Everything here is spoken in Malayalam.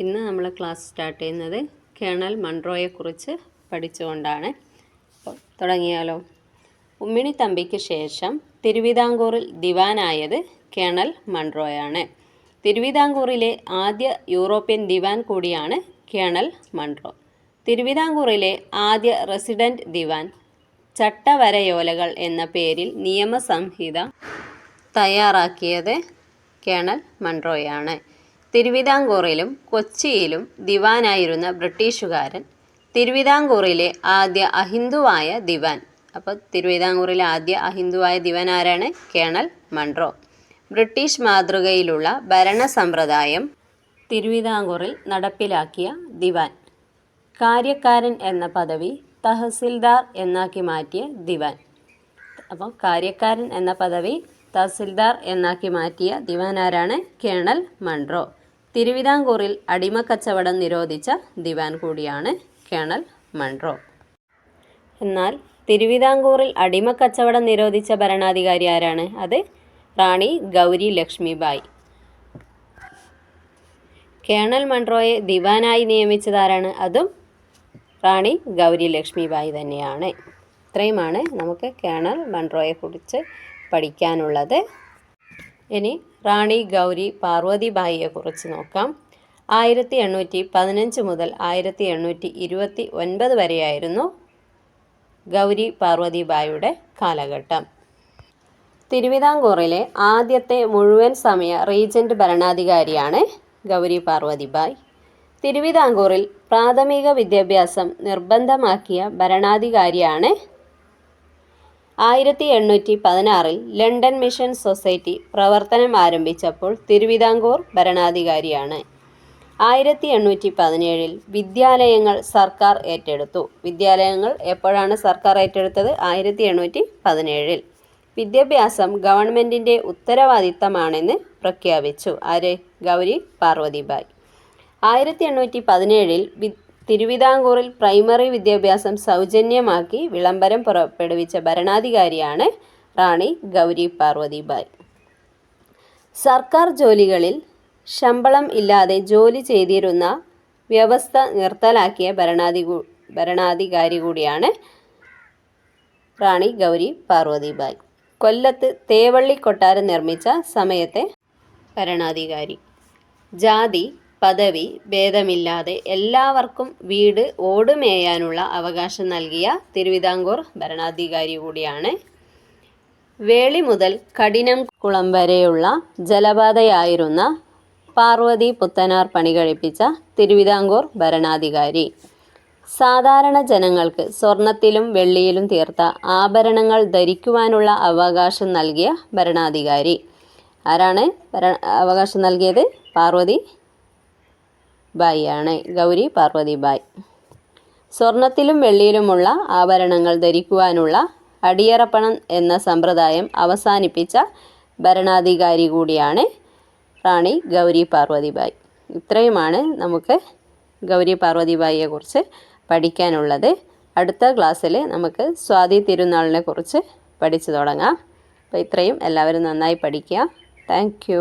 ഇന്ന് നമ്മൾ ക്ലാസ് സ്റ്റാർട്ട് ചെയ്യുന്നത് കേണൽ മൺട്രോയെക്കുറിച്ച് പഠിച്ചുകൊണ്ടാണ്. അപ്പോൾ തുടങ്ങിയാലോ. ഉമ്മിണി തമ്പിക്ക് ശേഷം തിരുവിതാംകൂറിൽ ദിവാനായത് കേണൽ മൺട്രോയാണ് തിരുവിതാംകൂറിലെ ആദ്യ യൂറോപ്യൻ ദിവാൻ കൂടിയാണ് കേണൽ മൺട്രോ തിരുവിതാംകൂറിലെ ആദ്യ റെസിഡന്റ് ദിവാൻ ചട്ടവരയോലകൾ എന്ന പേരിൽ നിയമസംഹിത തയ്യാറാക്കിയത് കേണൽ മൺട്രോയാണ് തിരുവിതാംകൂറിലും കൊച്ചിയിലും ദിവാനായിരുന്ന ബ്രിട്ടീഷുകാരൻ തിരുവിതാംകൂറിലെ ആദ്യ അഹിന്ദുവായ ദിവാൻ. അപ്പോൾ തിരുവിതാംകൂറിലെ ആദ്യ അഹിന്ദുവായ ദിവാൻ ആരാണ്? കേണൽ മൺട്രോ ബ്രിട്ടീഷ് മാതൃകയിലുള്ള ഭരണ സമ്പ്രദായം തിരുവിതാംകൂറിൽ നടപ്പിലാക്കിയ ദിവാൻ. കാര്യക്കാരൻ എന്ന പദവി തഹസിൽദാർ എന്നാക്കി മാറ്റിയ ദിവാൻ. അപ്പോൾ കാര്യക്കാരൻ എന്ന പദവി തഹസിൽദാർ എന്നാക്കി മാറ്റിയ ദിവാൻ ആരാണ്? കേണൽ മൺട്രോ തിരുവിതാംകൂറിൽ അടിമക്കച്ചവടം നിരോധിച്ച ദിവാൻ കൂടിയാണ് കേണൽ മൺറോ. എന്നാൽ തിരുവിതാംകൂറിൽ അടിമക്കച്ചവടം നിരോധിച്ച ഭരണാധികാരി ആരാണ്? അത് റാണി ഗൗരി ലക്ഷ്മിബായി. കേണൽ മൺറോയെ ദിവാനായി നിയമിച്ചതാരാണ് അതും റാണി ഗൗരി ലക്ഷ്മിബായി തന്നെയാണ്. ഇത്രയുമാണ് നമുക്ക് കേണൽ കുറിച്ച് പഠിക്കാനുള്ളത്. ഇനി റാണി ഗൗരി പാർവതിബായിയെക്കുറിച്ച് നോക്കാം. ആയിരത്തി എണ്ണൂറ്റി പതിനഞ്ച് മുതൽ ആയിരത്തി എണ്ണൂറ്റി ഇരുപത്തി ഒൻപത് വരെയായിരുന്നു ഗൗരി പാർവതിബായിയുടെ കാലഘട്ടം. തിരുവിതാംകൂറിലെ ആദ്യത്തെ മുഴുവൻ സമയ റീജന്റ് ഭരണാധികാരിയാണ് ഗൗരി പാർവതിബായ് തിരുവിതാംകൂറിൽ പ്രാഥമിക വിദ്യാഭ്യാസം നിർബന്ധമാക്കിയ ഭരണാധികാരിയാണ് ആയിരത്തി എണ്ണൂറ്റി പതിനാറിൽ ലണ്ടൻ മിഷൻ സൊസൈറ്റി പ്രവർത്തനം ആരംഭിച്ചപ്പോൾ തിരുവിതാംകൂർ ഭരണാധികാരിയാണ്. ആയിരത്തി എണ്ണൂറ്റി പതിനേഴിൽ വിദ്യാലയങ്ങൾ സർക്കാർ ഏറ്റെടുത്തു. വിദ്യാലയങ്ങൾ എപ്പോഴാണ് സർക്കാർ ഏറ്റെടുത്തത്? ആയിരത്തി എണ്ണൂറ്റി പതിനേഴിൽ വിദ്യാഭ്യാസം ഗവൺമെന്റിന്റെ ഉത്തരവാദിത്തമാണെന്ന് പ്രഖ്യാപിച്ചു. ആര്? ഗൗരി പാർവതിബായ്. ആയിരത്തി എണ്ണൂറ്റി പതിനേഴിൽ തിരുവിതാംകൂറിൽ പ്രൈമറി വിദ്യാഭ്യാസം സൗജന്യമാക്കി വിളംബരം പുറപ്പെടുവിച്ച ഭരണാധികാരിയാണ് റാണി ഗൗരി പാർവതിബായ്. സർക്കാർ ജോലികളിൽ ശമ്പളം ഇല്ലാതെ ജോലി ചെയ്തിരുന്ന വ്യവസ്ഥ നിർത്തലാക്കിയ ഭരണാധി ഭരണാധികാരി കൂടിയാണ് റാണി ഗൗരി പാർവതിബായ്. കൊല്ലത്ത് തേവള്ളി കൊട്ടാരം നിർമ്മിച്ച സമയത്തെ ഭരണാധികാരി. ജാതി പദവി ഭേദമില്ലാതെ എല്ലാവർക്കും വീട് ഓടുമേയാനുള്ള അവകാശം നൽകിയ തിരുവിതാംകൂർ ഭരണാധികാരി കൂടിയാണ്. വേളി മുതൽ കഠിനം കുളം വരെയുള്ള ജലപാതയായിരുന്ന പാർവതി പുത്തനാർ പണി കഴിപ്പിച്ച തിരുവിതാംകൂർ ഭരണാധികാരി. സാധാരണ ജനങ്ങൾക്ക് സ്വർണത്തിലും വെള്ളിയിലും തീർത്ത ആഭരണങ്ങൾ ധരിക്കുവാനുള്ള അവകാശം നൽകിയ ഭരണാധികാരി. ആരാണ് അവകാശം നൽകിയത്? പാർവതി ബായി ആണ്. ഗൗരി പാർവതി ബായ് സ്വർണത്തിലും വെള്ളിയിലുമുള്ള ആഭരണങ്ങൾ ധരിക്കുവാനുള്ള അടിയറപ്പണം എന്ന സമ്പ്രദായം അവസാനിപ്പിച്ച ഭരണാധികാരി കൂടിയാണ് റാണി ഗൗരി പാർവതി ബായ് ഇത്രയുമാണ് നമുക്ക് ഗൗരി പാർവതി ബായിയെക്കുറിച്ച് പഠിക്കാനുള്ളത്. അടുത്ത ക്ലാസ്സിൽ നമുക്ക് സ്വാതി തിരുനാളിനെക്കുറിച്ച് പഠിച്ചു തുടങ്ങാം. അപ്പോൾ ഇത്രയും എല്ലാവരും നന്നായി പഠിക്കുക. താങ്ക്